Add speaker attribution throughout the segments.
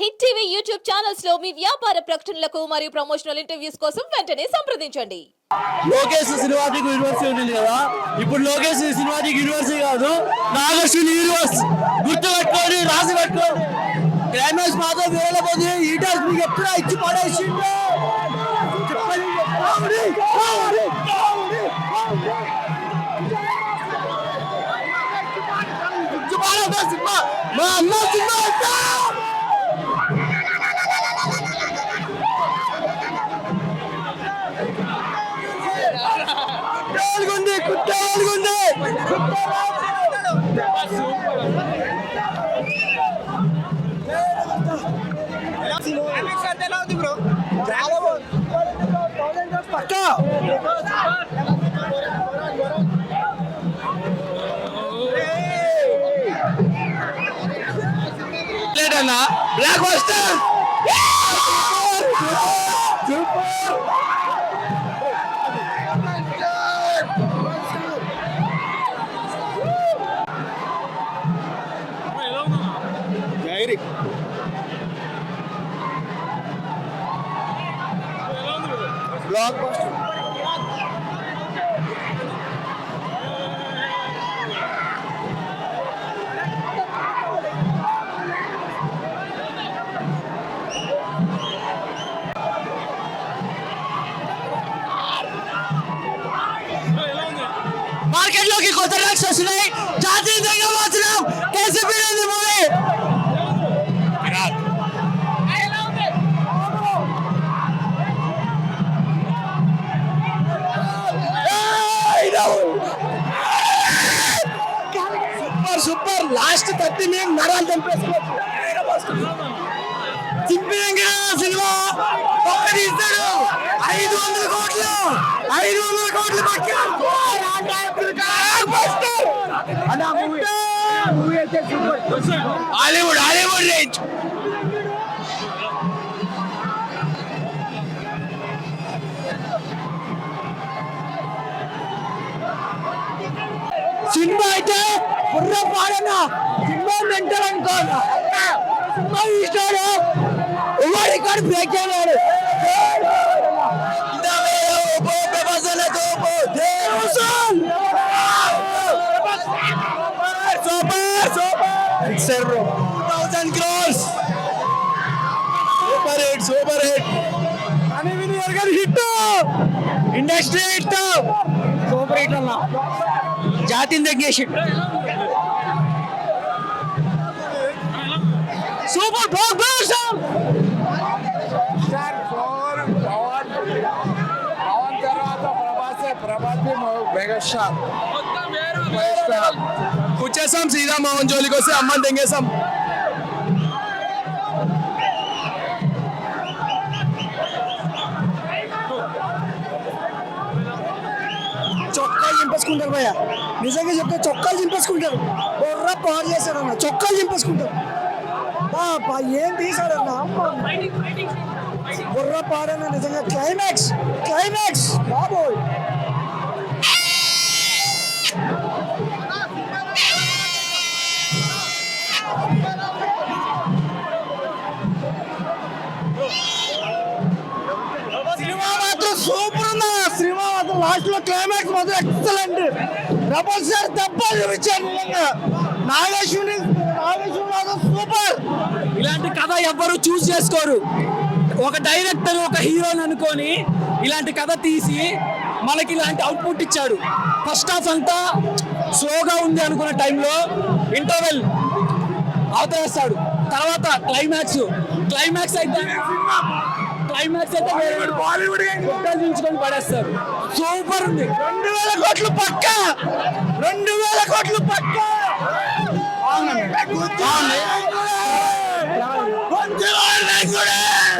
Speaker 1: Hit TV YouTube ఛానల్స్లో మీ వ్యాపార ప్రకటనలకు మరియు ప్రమోషనల్ ఇంటర్వ్యూస్ కోసం వెంటనే సంప్రదించండి.
Speaker 2: లోకేష్ సినిమాటిక్ యూనివర్సిటీ ఉంటుంది కదా? ఇప్పుడు లోకేష్ సినిమాటిక్ యూనివర్సిటీ కాదు నాగశ్విని యూనివర్స్. గుర్తు పెట్టుకోండి రాసి పెట్టుకో క్లైమాక్స్ మాత్రం వేరే పోతే మీకు ఎప్పుడా ఇచ్చి పడేసిండు మా అన్న సినిమా కుట్టాలుగుంది కుట్టాలుగుంది పక్కా లేదన్నా. బ్లాక్ వస్తా బ్లాక్ బస్టర్ మార్కెట్ లోకి కొత్త ట్రాక్స్ వస్తున్నాయి జాతీయంగా మాత్రం కేసీపీ లాస్ట్ మేము నరాలు చంపేసుకోవచ్చు చింపినంగా సినిమా ఒక్కటి ఇస్తాడు. ఐదు వందల కోట్లు. ఐదు వందల కోట్లు హాలీవుడ్ హాలీవుడ్ రేంజ్. సినిమా అయితే బుర్ర పాడనా సినిమా మెంటల్ అనుకో సినిమా ఇస్తాడు ఎవరి కాడు బ్రేక్ చేయలేడు thousand crores super hit super hit అని విని గారి hit industry hit super hit అన్న జాతిని తగ్గేసి
Speaker 3: మెగాస్టార్ మెగాస్టార్
Speaker 2: కూర్చేసాం సీదా మోహన్ జోలికి వస్తే అమ్మని తెంగేసాం చొక్కాలు చింపేసుకుంటారు భయ్య నిజంగా చెప్తే చొక్కాలు చింపేసుకుంటారు బొర్ర పాడు చేశారన్న చొక్కాలు చింపేసుకుంటారు బా ఏం తీసాడన్న బుర్ర పాడన్న నిజంగా క్లైమాక్స్ క్లైమాక్స్ బాబోయ్. లాస్ట్లో క్లైమాక్స్ మాత్రం ఎక్సలెంట్ రబల్ సార్ దెబ్బ చూపించారు నిజంగా నాగేశ్వరి నాగేశ్వరి సూపర్
Speaker 4: ఇలాంటి కథ ఎవ్వరు చూస్ చేసుకోరు. ఒక డైరెక్టర్ ఒక హీరోని అనుకొని ఇలాంటి కథ తీసి మనకి ఇలాంటి అవుట్పుట్ ఇచ్చాడు. ఫస్ట్ హాఫ్ అంతా స్లోగా ఉంది అనుకున్న టైంలో ఇంటర్వెల్ అవతరేస్తాడు తర్వాత క్లైమాక్స్ క్లైమాక్స్ అయితే క్లైమాక్స్ అయితే బాలీవుడ్ దించుకొని పడేస్తారు. సూపర్ ఉంది.
Speaker 2: రెండు వేల కోట్లు పక్క! రెండు వేల కోట్లు పక్క!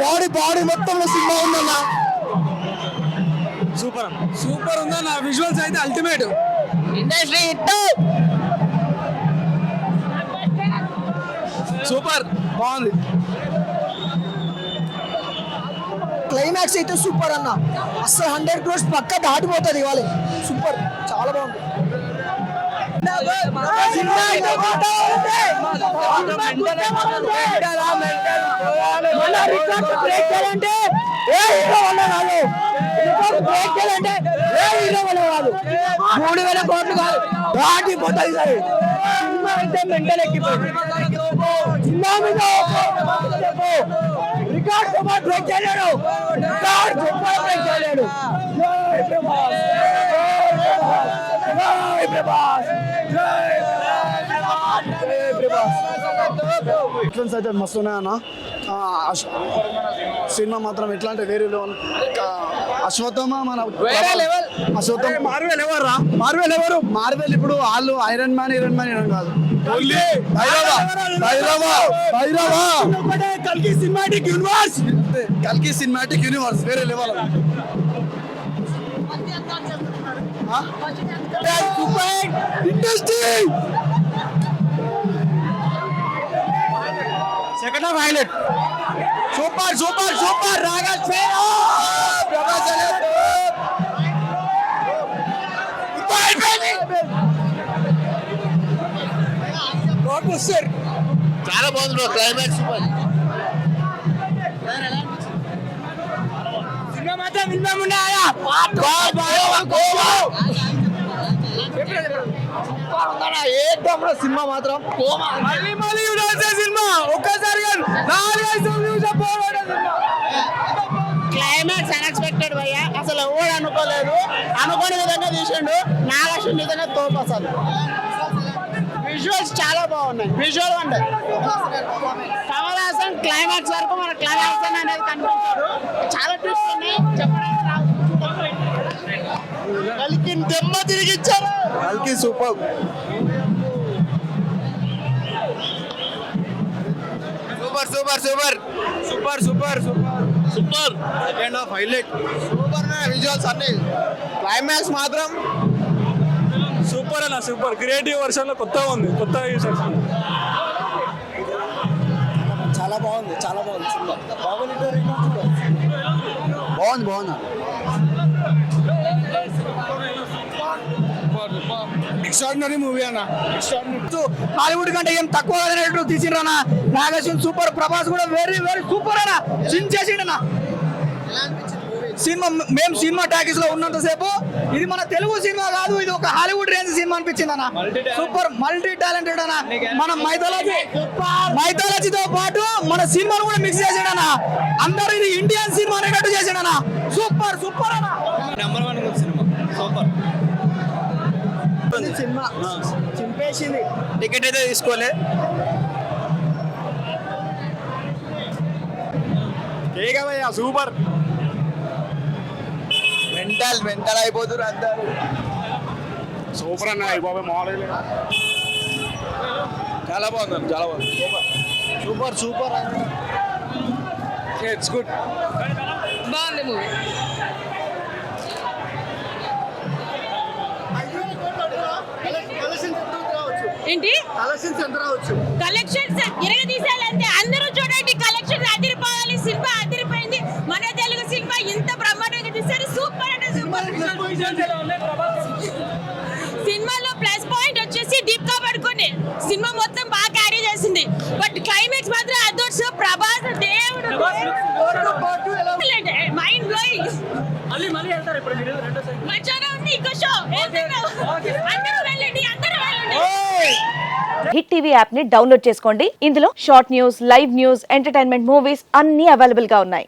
Speaker 2: బాడీ బాడీ మొత్తంలో సినిమా ఉందన్న. సూపర్
Speaker 4: సూపర్ ఉందన్న. విజువల్స్ అయితే అల్టిమేట్
Speaker 2: ఇండస్ట్రీ హిట్ సూపర్ బాగుంది. క్లైమాక్స్ అయితే సూపర్ అన్న అసలు హండ్రెడ్ క్రోర్స్ పక్క దాటిపోతుంది ఇవాళ సూపర్ చాలా బాగుంది సినిమా అయితే కొట్టా ఉంది. సినిమా కొట్టా ఉంది.
Speaker 4: రికార్డు బ్రేక్ చేయాలంటే ఏ హీరో వల్ల కాదు రికార్డు బ్రేక్ చేయాలంటే ఏ హీరో వల్ల కాదు మూడు వేల కోట్లు కాదు దాటిపోతుంది సరే సినిమా అయితే మెంటల్ ఎక్కిపోయింది సినిమా మీద రికార్డ్ బ్రేక్ చేయలేడు. రికార్డ్ బ్రేక్ చేయలేడు. జై ప్రభాస్. జై ప్రభాస్. జై ప్రభాస్. జై ప్రభాస్
Speaker 5: ఎక్స్పెన్స్ అయితే మస్తు ఉన్నాయన్న సినిమా మాత్రం ఎట్లా అంటే వేరే లెవెల్ అశ్వత్థమ మన. అశ్వత్థమ మార్వెల్ ఎవర్రా మార్వెల్ ఎవరు? మార్వెల్ ఇప్పుడు వాళ్ళు iron man iron man iron కాదు. बोलिए। कल की
Speaker 4: सिनेमैटिक यूनिवर्स कल
Speaker 5: की सिनेमैटिक यूनिवर्स वेरे level industry
Speaker 4: second half highlight super super super రాగా ప్రభాస్
Speaker 2: చాలా బాగుంది క్లైమాక్స్ సూపర్
Speaker 4: సినిమా మాత్రం విన్నా ఉన్నాయా?
Speaker 5: సినిమా మాత్రం
Speaker 4: మళ్ళీ మళ్ళీ సినిమా. ఒక్కసారి కాదు నాలుగైదు
Speaker 6: క్లైమాక్స్ అన్ఎక్స్పెక్టెడ్ భయ్య. అసలు ఎవరు అనుకోలేదు. అనుకోని విధంగా తీసిండు. నాగేశ్వర నిజంగా తోపు అసలు విజువల్స్ చాలా బాగున్నాయి. విజువల్ అంటే కమల్ హాసన్ క్లైమాక్స్ వరకు మన క్లైమాక్స్ అనేది కనిపించాడు. చాలా ట్రిప్స్ ఉన్నాయి. చెప్పడానికి రాదు. కలికి దెమ్మ తిరిగిచ్చారు
Speaker 5: కల్కి super.
Speaker 2: Super super super.
Speaker 3: Super super super.
Speaker 2: Super.
Speaker 5: Second half highlight
Speaker 3: super visuals అన్ని. క్లైమాక్స్ మాత్రం
Speaker 7: సూపర్ అన్న సూపర్. క్రియేటివ్ వర్షన్లో కొత్తగా ఉంది కొత్తగా
Speaker 5: చాలా బాగుంది చాలా బాగుంది సినిమా. బాగుంది బాగుంది.
Speaker 3: ఎక్స్ట్రాడినరీ మూవీ అన్న.
Speaker 4: హాలీవుడ్ కంటే ఏం తక్కువ అనేట్టు తీసిండ్రనా నాగేశ్వర్ సూపర్ ప్రభాస్ కూడా వెరీ వెరీ సూపర్ అన్న. సిన్ చేసిండనా సినిమా మేము సినిమా టాకీస్లో ఉన్నంత సేపు ఇది మన తెలుగు సినిమా కాదు ఇది ఒక హాలీవుడ్ రేంజ్ సినిమా అనిపించింది అన్న. సూపర్ మల్టీ టాలెంటెడ్ అన్న. మన మైథాలజీ మైథాలజీతో పాటు మన సినిమాను కూడా మిక్స్ చేసాడన్న అందరూ ఇది ఇండియన్ సినిమా అనేటట్టు చేసాడన్న సూపర్ సూపర్ అన్న.
Speaker 7: Number one cinema. Super.
Speaker 5: Cinema చింపేసింది.
Speaker 7: టికెట్ అయితే తీసుకోలే.
Speaker 3: సూపర్. మెంటల్ మెంటల్ అయిపోతున్నారు అందరు. సూపర్ అన్న బాబాయ్ మామూలు చాలా బాగుంది చాలా బాగుంది.
Speaker 5: సూపర్. సూపర్
Speaker 3: ఇట్స్ గుడ్
Speaker 1: బాగుంది మూవీ.
Speaker 8: ఏంటి?
Speaker 5: కలెక్షన్స్ ఎంత రావచ్చు?
Speaker 8: కలెక్షన్స్ ఇరగ తీసేయాలంటే అందరూ చూడండి కలెక్షన్స్ అదిరిపోవాలి సినిమా అదిరిపోయింది సినిమాలో ప్లస్ పాయింట్ వచ్చేసి డీప్గా పడుకొని. సినిమా మొత్తం బాగా క్యారీ చేసింది. బట్ క్లైమాక్స్ మాత్రం అదొచ్చు ప్రభాస్ దేవుడు. మైండ్ బ్లోయింగ్ మధ్యాహ్నం ఉంది ఇంకో షో అందరూ వెళ్ళండి అందరూ వెళ్ళండి.
Speaker 9: హిట్ టీవీ యాప్ని డౌన్లోడ్ చేసుకోండి. ఇందులో short news live news entertainment movies అన్ని అవైలబుల్గా ఉన్నాయి.